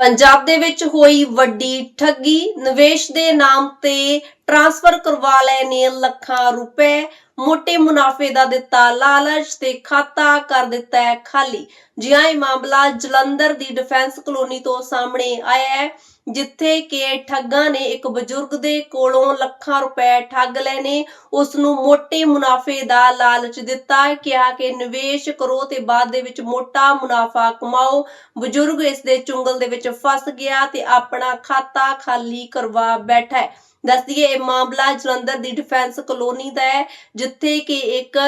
ਪੰਜਾਬ ਦੇ ਵਿੱਚ ਹੋਈ ਵੱਡੀ ਠੱਗੀ। ਨਿਵੇਸ਼ ਦੇ ਨਾਮ ਤੇ ਟ੍ਰਾਂਸਫਰ ਕਰਵਾ ਲਏ ਨੇ ਲੱਖਾਂ ਰੁਪਏ। ਮੋਟੇ ਮੁਨਾਫੇ ਦਾ ਦਿੱਤਾ ਲਾਲਚ ਤੇ ਖਾਤਾ ਕਰ ਦਿੱਤਾ ਹੈ ਖਾਲੀ। ਜਿਹਾ ਇਹ ਮਾਮਲਾ ਜਲੰਧਰ ਦੀ ਡਿਫੈਂਸ ਕਲੋਨੀ ਤੋਂ ਸਾਹਮਣੇ ਆਇਆ ਹੈ, ਜਿੱਥੇ ਕਿ ਠੱਗਾਂ ਨੇ ਇੱਕ ਬਜ਼ੁਰਗ ਦੇ ਕੋਲੋਂ ਲੱਖਾਂ ਰੁਪਏ ਠੱਗ ਲੈ ਨੇ। ਉਸ ਨੂੰ ਮੋਟੇ ਮੁਨਾਫੇ ਦਾ ਲਾਲਚ ਦਿੱਤਾ ਕਿਹਾ ਕਿ ਨਿਵੇਸ਼ ਕਰੋ ਤੇ ਬਾਅਦ ਦੇ ਵਿੱਚ ਮੋਟਾ ਮੁਨਾਫਾ ਕਮਾਓ। ਬਜ਼ੁਰਗ ਇਸ ਦੇ ਚੁੰਗਲ ਦੇ ਵਿੱਚ ਫਸ ਗਿਆ ਤੇ ਆਪਣਾ ਖਾਤਾ ਖਾਲੀ ਕਰਵਾ ਬੈਠਾ ਹੈ। ਦੱਸਦੀਏ ਇਹ ਮਾਮਲਾ ਜਲੰਧਰ ਦੀ ਡਿਫੈਂਸ ਕਲੋਨੀ ਦਾ ਹੈ, ਜਿੱਥੇ ਕਿ ਇੱਕ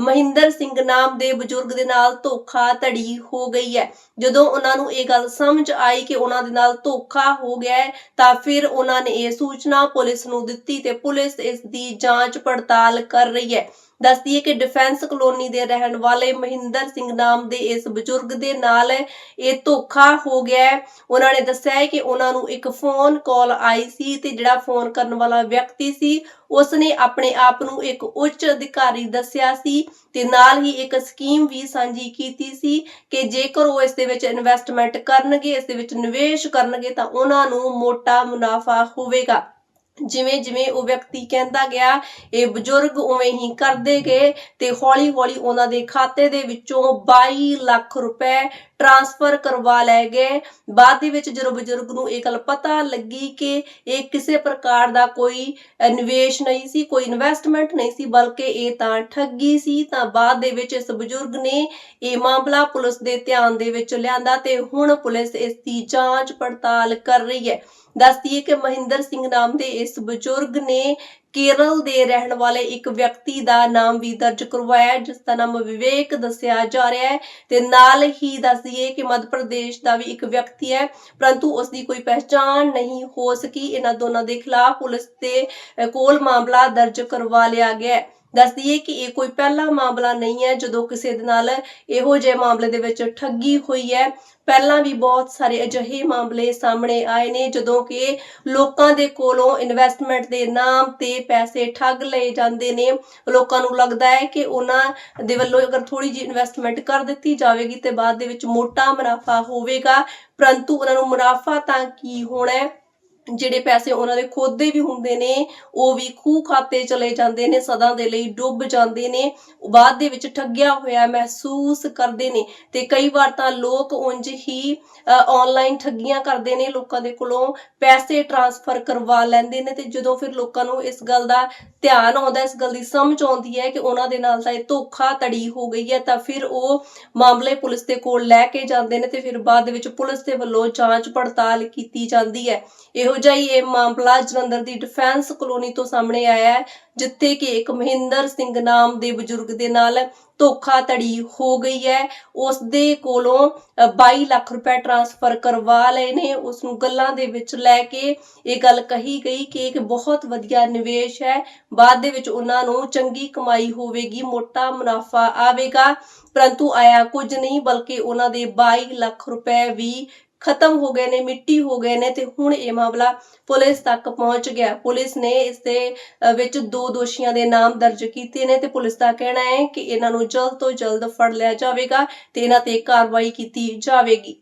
ਮਹਿੰਦਰ ਸਿੰਘ ਨਾਮ ਦੇ ਬਜ਼ੁਰਗ ਦੇ ਨਾਲ ਧੋਖਾ ਧੜੀ ਹੋ ਗਈ ਹੈ। ਜਦੋਂ ਉਹਨਾਂ ਨੂੰ ਇਹ ਗੱਲ ਸਮਝ ਆਈ ਕਿ ਉਹਨਾਂ ਦੇ ਨਾਲ ਧੋਖਾ ਹੋ ਗਿਆ ਹੈ, ਤਾਂ ਫਿਰ ਉਹਨਾਂ ਨੇ ਇਹ ਸੂਚਨਾ ਪੁਲਿਸ ਨੂੰ ਦਿੱਤੀ ਤੇ ਪੁਲਿਸ ਇਸ ਦੀ ਜਾਂਚ ਪੜਤਾਲ ਕਰ ਰਹੀ ਹੈ। ਦੱਸਦੀਏ ਕਿ ਡਿਫੈਂਸ ਕਲੋਨੀ ਦੇ ਰਹਿਣ ਵਾਲੇ ਮਹਿੰਦਰ ਸਿੰਘ ਨਾਮ ਦੇ ਇਸ ਬਜ਼ੁਰਗ ਦੇ ਨਾਲ ਇਹ ਧੋਖਾ ਹੋ ਗਿਆ ਉਹਨਾਂ ਨੇ ਦੱਸਿਆ ਹੈ ਕਿ ਉਹਨਾਂ ਨੂੰ ਇੱਕ ਫੋਨ ਕਾਲ ਆਈ ਸੀ ਤੇ ਜਿਹੜਾ ਫੋਨ ਕਰਨ ਵਾਲਾ ਵਿਅਕਤੀ ਸੀ ਉਸ ਨੇ ਆਪਣੇ ਆਪ ਨੂੰ ਇੱਕ ਉੱਚ ਅਧਿਕਾਰੀ ਦੱਸਿਆ ਸੀ ਤੇ ਨਾਲ ਹੀ ਇੱਕ ਸਕੀਮ ਵੀ ਸਾਂਝੀ ਕੀਤੀ ਸੀ ਕਿ ਜੇਕਰ ਉਹ ਇਸ ਦੇ ਵਿੱਚ ਇਨਵੈਸਟਮੈਂਟ ਕਰਨਗੇ, ਇਸ ਦੇ ਵਿੱਚ ਨਿਵੇਸ਼ ਕਰਨਗੇ ਤਾਂ ਉਹਨਾਂ ਨੂੰ ਮੋਟਾ ਮੁਨਾਫਾ ਹੋਵੇਗਾ। ਜਿਵੇਂ ਜਿਵੇਂ ਉਹ ਵਿਅਕਤੀ ਕਹਿੰਦਾ ਗਿਆ, ਇਹ ਬਜ਼ੁਰਗ ਉਵੇਂ ਹੀ ਕਰਦੇ ਗਏ ਤੇ ਹੌਲੀ ਹੌਲੀ ਉਹਨਾਂ ਦੇ ਖਾਤੇ ਦੇ ਵਿੱਚੋਂ 22 ਲੱਖ ਰੁਪਏ ਟ੍ਰਾਂਸਫਰ ਕਰਵਾ ਲਏ ਗਏ। ਬਾਅਦ ਦੇ ਵਿੱਚ ਜਦੋਂ ਬਜ਼ੁਰਗ ਨੂੰ ਇਹ ਗੱਲ ਪਤਾ ਲੱਗੀ ਕਿ ਇਹ ਕਿਸੇ ਪ੍ਰਕਾਰ ਦਾ ਕੋਈ ਨਿਵੇਸ਼ ਨਹੀਂ ਸੀ, ਕੋਈ ਇਨਵੈਸਟਮੈਂਟ ਨਹੀਂ ਸੀ, ਬਲਕਿ ਇਹ ਤਾਂ ਠੱਗੀ ਸੀ, ਤਾਂ ਬਾਅਦ ਦੇ ਵਿੱਚ ਇਸ ਬਜ਼ੁਰਗ ਨੇ ਇਹ ਮਾਮਲਾ ਪੁਲਿਸ ਦੇ ਧਿਆਨ ਦੇ ਵਿੱਚ ਲਿਆਂਦਾ ਤੇ ਹੁਣ ਪੁਲਿਸ ਇਸ ਦੀ ਜਾਂਚ ਪੜਤਾਲ ਕਰ ਰਹੀ ਹੈ। ਦੱਸਦੀ ਹੈ ਕਿ ਮਹਿੰਦਰ ਸਿੰਘ ਨਾਮ ਦੇ ਇਸ ਬਜ਼ੁਰਗ ਨੇ ਕੇਰਲ ਦੇ ਰਹਿਣ ਵਾਲੇ ਇੱਕ ਵਿਅਕਤੀ ਦਾ ਨਾਮ ਵੀ ਦਰਜ ਕਰਵਾਇਆ ਜਿਸ ਦਾ ਨਾਮ ਵਿਵੇਕ ਦੱਸਿਆ ਜਾ ਰਿਹਾ ਹੈ ਤੇ ਨਾਲ ਹੀ ਦੱਸ ਦਈਏ ਕਿ ਮੱਧ ਪ੍ਰਦੇਸ਼ ਦਾ ਵੀ ਇੱਕ ਵਿਅਕਤੀ ਹੈ, ਪਰੰਤੂ ਉਸ ਦੀ ਕੋਈ ਪਹਿਚਾਣ ਨਹੀਂ ਹੋ ਸਕੀ। ਇਹਨਾਂ ਦੋਨਾਂ ਦੇ ਖਿਲਾਫ ਪੁਲਿਸ ਦੇ ਕੋਲ ਮਾਮਲਾ ਦਰਜ ਕਰਵਾ ਲਿਆ ਗਿਆ ਹੈ। ਦੱਸ ਦਈਏ ਕਿ ਇਹ ਕੋਈ ਪਹਿਲਾ ਮਾਮਲਾ ਨਹੀਂ ਹੈ ਜਦੋਂ ਕਿਸੇ ਦੇ ਨਾਲ ਇਹੋ ਜਿਹੇ ਮਾਮਲੇ ਦੇ ਵਿੱਚ ਠੱਗੀ ਹੋਈ ਹੈ। ਪਹਿਲਾਂ ਵੀ ਬਹੁਤ ਸਾਰੇ ਅਜਿਹੇ ਮਾਮਲੇ ਸਾਹਮਣੇ ਆਏ ਨੇ ਜਦੋਂ ਕਿ ਲੋਕਾਂ ਦੇ ਕੋਲੋਂ ਇਨਵੈਸਟਮੈਂਟ ਦੇ ਨਾਮ ਤੇ ਪੈਸੇ ਠੱਗ ਲਏ ਜਾਂਦੇ ਨੇ। ਲੋਕਾਂ ਨੂੰ ਲੱਗਦਾ ਹੈ ਕਿ ਉਹਨਾਂ ਦੇ ਵੱਲੋਂ ਅਗਰ ਥੋੜੀ ਜਿਹੀ ਇਨਵੈਸਟਮੈਂਟ ਕਰ ਦਿੱਤੀ ਜਾਵੇਗੀ ਤੇ ਬਾਅਦ ਦੇ ਵਿੱਚ ਮੋਟਾ ਮੁਨਾਫਾ ਹੋਵੇਗਾ। ਪਰੰਤੂ ਉਹਨਾਂ ਨੂੰ ਮੁਨਾਫਾ ਤਾਂ ਕੀ ਹੋਣਾ ਹੈ? ਜਿਹੜੇ ਪੈਸੇ ਉਹਨਾਂ ਦੇ ਖੁਦ ਦੇ ਵੀ ਹੁੰਦੇ ਨੇ, ਉਹ ਵੀ ਖੂਹ ਖਾਤੇ ਚਲੇ ਜਾਂਦੇ ਨੇ, ਸਦਾ ਦੇ ਲਈ ਡੁੱਬ ਜਾਂਦੇ ਨੇ, ਬਾਅਦ ਦੇ ਵਿੱਚ ਠੱਗਿਆ ਹੋਇਆ ਮਹਿਸੂਸ ਕਰਦੇ ਨੇ। ਤੇ ਕਈ ਵਾਰ ਤਾਂ ਲੋਕ ਉਂਝ ਹੀ ਆਨਲਾਈਨ ਠੱਗੀਆਂ ਕਰਦੇ ਨੇ ਲੋਕਾਂ ਦੇ ਕੋਲੋਂ ਪੈਸੇ ਟ੍ਰਾਂਸਫਰ ਕਰਵਾ ਲੈਂਦੇ ਨੇ ਤੇ ਜਦੋਂ ਫਿਰ ਲੋਕਾਂ ਨੂੰ ਇਸ ਗੱਲ ਦਾ ਧਿਆਨ ਆਉਂਦਾ, ਇਸ ਗੱਲ ਦੀ ਸਮਝ ਆਉਂਦੀ ਹੈ ਕਿ ਉਹਨਾਂ ਦੇ ਨਾਲ ਤਾਂ ਇਹ ਧੋਖਾ ਧੜੀ ਹੋ ਗਈ ਹੈ, ਤਾਂ ਫਿਰ ਉਹ ਮਾਮਲੇ ਪੁਲਿਸ ਦੇ ਕੋਲ ਲੈ ਕੇ ਜਾਂਦੇ ਨੇ ਤੇ ਫਿਰ ਬਾਅਦ ਦੇ ਵਿੱਚ ਪੁਲਿਸ ਦੇ ਵੱਲੋਂ ਜਾਂਚ ਪੜਤਾਲ ਕੀਤੀ ਜਾਂਦੀ ਹੈ। ਇਹੋ ਜਿਹਾ ਹੀ ਇਹ ਮਾਮਲਾ ਜਲੰਧਰ ਦੀ ਡਿਫੈਂਸ ਕਲੋਨੀ ਤੋਂ ਸਾਹਮਣੇ ਆਇਆ ਹੈ। ਜਿੱਥੇ ਕਿ ਇੱਕ ਮਹਿੰਦਰ ਸਿੰਘ ਨਾਮ ਦੇ ਬਜ਼ੁਰਗ ਦੇ ਨਾਲ ਧੋਖਾ ਧੜੀ ਹੋ ਗਈ ਹੈ। ਉਸ ਦੇ ਕੋਲੋਂ 22 ਲੱਖ ਰੁਪਏ ਟ੍ਰਾਂਸਫਰ ਕਰਵਾ ਲਏ ਨੇ। ਉਸ ਨੂੰ ਗੱਲਾਂ ਦੇ ਵਿੱਚ ਲੈ ਕੇ ਇਹ ਗੱਲ ਕਹੀ ਗਈ ਕਿ ਇੱਕ ਬਹੁਤ ਵਧੀਆ ਨਿਵੇਸ਼ ਹੈ। ਬਾਅਦ ਦੇ ਵਿੱਚ ਉਹਨਾਂ ਨੂੰ ਚੰਗੀ ਕਮਾਈ ਹੋਵੇਗੀ, ਮੋਟਾ ਮੁਨਾਫਾ ਆਵੇਗਾ। ਪਰੰਤੂ ਆਇਆ ਕੁਝ ਨਹੀਂ, ਬਲਕਿ ਉਹਨਾਂ ਦੇ 22 ਲੱਖ ਰੁਪਏ ਵੀ ਖਤਮ ਹੋ ਗਏ ਨੇ, ਮਿੱਟੀ ਹੋ ਗਏ ਨੇ ਤੇ ਹੁਣ ਇਹ ਮਾਮਲਾ ਪੁਲਿਸ ਤੱਕ ਪਹੁੰਚ ਗਿਆ। ਪੁਲਿਸ ਨੇ ਇਸ ਦੇ ਵਿੱਚ ਦੋ ਦੋਸ਼ੀਆਂ ਦੇ ਨਾਮ ਦਰਜ ਕੀਤੇ ਨੇ ਤੇ ਪੁਲਿਸ ਦਾ ਕਹਿਣਾ ਹੈ ਕਿ ਇਹਨਾਂ ਨੂੰ ਜਲਦ ਤੋਂ ਜਲਦ ਫੜ ਲਿਆ ਜਾਵੇਗਾ ਤੇ ਇਹਨਾਂ ਤੇ ਕਾਰਵਾਈ ਕੀਤੀ ਜਾਵੇਗੀ।